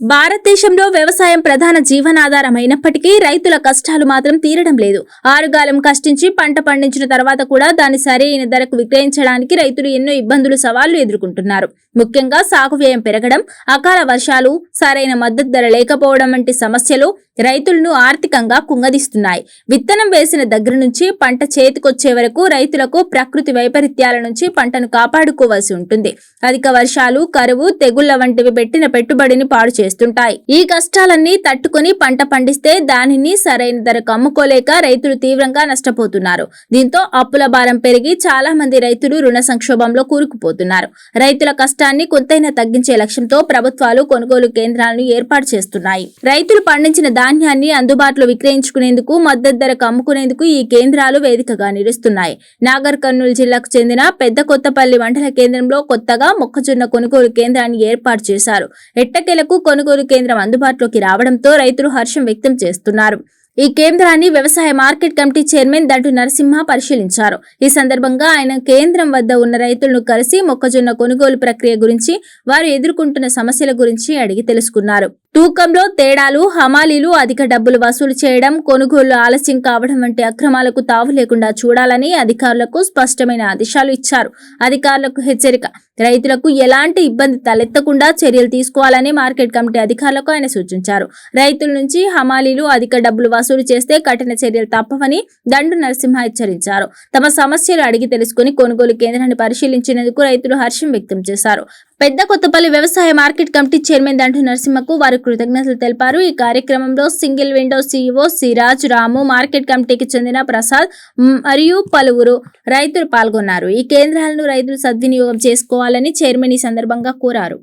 భారతదేశంలో వ్యవసాయం ప్రధాన జీవనాధారం అయినప్పటికీ రైతుల కష్టాలు మాత్రం తీరడం లేదు. ఆరుగాలం కష్టించి పంట పండించిన తర్వాత కూడా దాన్ని సరైన ధరకు విక్రయించడానికి రైతులు ఎన్నో ఇబ్బందులు సవాళ్ళు ఎదుర్కొంటున్నారు. ముఖ్యంగా సాగు వ్యయం పెరగడం అకాల వర్షాలు సరైన మద్దతు ధర లేకపోవడం వంటి సమస్యలు రైతులను ఆర్థికంగా కుంగదీస్తున్నాయి. విత్తనం వేసిన దగ్గర నుంచి పంట చేతికొచ్చే వరకు రైతులకు ప్రకృతి వైపరీత్యాల నుంచి పంటను కాపాడుకోవాల్సి ఉంటుంది. అధిక వర్షాలు కరువు తెగుళ్ళ వంటివి పెట్టిన పెట్టుబడిని పాడు చేస్తుంటాయి. ఈ కష్టాలన్నీ తట్టుకుని పంట పండిస్తే దానిని సరైన ధరకు అమ్ముకోలేక రైతులు తీవ్రంగా నష్టపోతున్నారు. దీంతో అప్పుల భారం పెరిగి చాలా మంది రైతులు రుణ సంక్షోభంలో కూరుకుపోతున్నారు. రైతుల కష్టాన్ని కొంతైనా తగ్గించే లక్ష్యంతో ప్రభుత్వాలు కొనుగోలు కేంద్రాలను ఏర్పాటు చేస్తున్నాయి. రైతులు పండించిన ధాన్యాన్ని అందుబాటులో విక్రయించుకునేందుకు మద్దతు ధరకు అమ్ముకునేందుకు ఈ కేంద్రాలు వేదికగా నిలుస్తున్నాయి. నాగర్ కర్నూలు జిల్లాకు చెందిన పెద్ద కొత్తపల్లి మండల కేంద్రంలో కొత్తగా మొక్కజొన్న కొనుగోలు కేంద్రాన్ని ఏర్పాటు చేశారు. ఎట్టకేలకు కొనుగోలు కేంద్రం అందుబాటులోకి రావడంతో రైతులు హర్షం వ్యక్తం చేస్తున్నారు. ఈ కేంద్రాన్ని వ్యవసాయ market committee chairman Dantu Narasimha పరిశీలించారు. ఈ సందర్భంగా ఆయన కేంద్రం వద్ద ఉన్న రైతులను కలిసి మొక్కజొన్న కొనుగోలు ప్రక్రియ గురించి వారు ఎదుర్కొంటున్న సమస్యల గురించి అడిగి తెలుసుకున్నారు. తూకంలో తేడాలు హమాలీలు అధిక డబ్బులు వసూలు చేయడం కొనుగోలు ఆలస్యం కావడం వంటి అక్రమాలకు తావు లేకుండా చూడాలని అధికారులకు స్పష్టమైన ఆదేశాలు ఇచ్చారు. అధికారులకు హెచ్చరిక రైతులకు ఎలాంటి ఇబ్బంది తలెత్తకుండా చర్యలు తీసుకోవాలని మార్కెట్ కమిటీ అధికారులకు ఆయన సూచించారు. రైతుల నుంచి హమాలీలు అధిక డబ్బులు వసూలు చేస్తే కఠిన చర్యలు తప్పవని దండు నరసింహ హెచ్చరించారు. తమ సమస్యలు అడిగి తెలుసుకుని కొనుగోలు కేంద్రాన్ని పరిశీలించినందుకు రైతులు హర్షం వ్యక్తం చేశారు. పెద్ద కొత్తపల్లి వ్యవసాయ మార్కెట్ కమిటీ చైర్మన్ దంటు నరసింహకు వారు కృతజ్ఞతలు తెలిపారు. ఈ కార్యక్రమంలో single window CEO Siraj Ramu market కమిటీకి చెందిన ప్రసాద్ మరియు పలువురు రైతులు పాల్గొన్నారు. ఈ కేంద్రాలను రైతులు సద్వినియోగం చేసుకోవాలని చైర్మన్ ఈ సందర్భంగా కోరారు.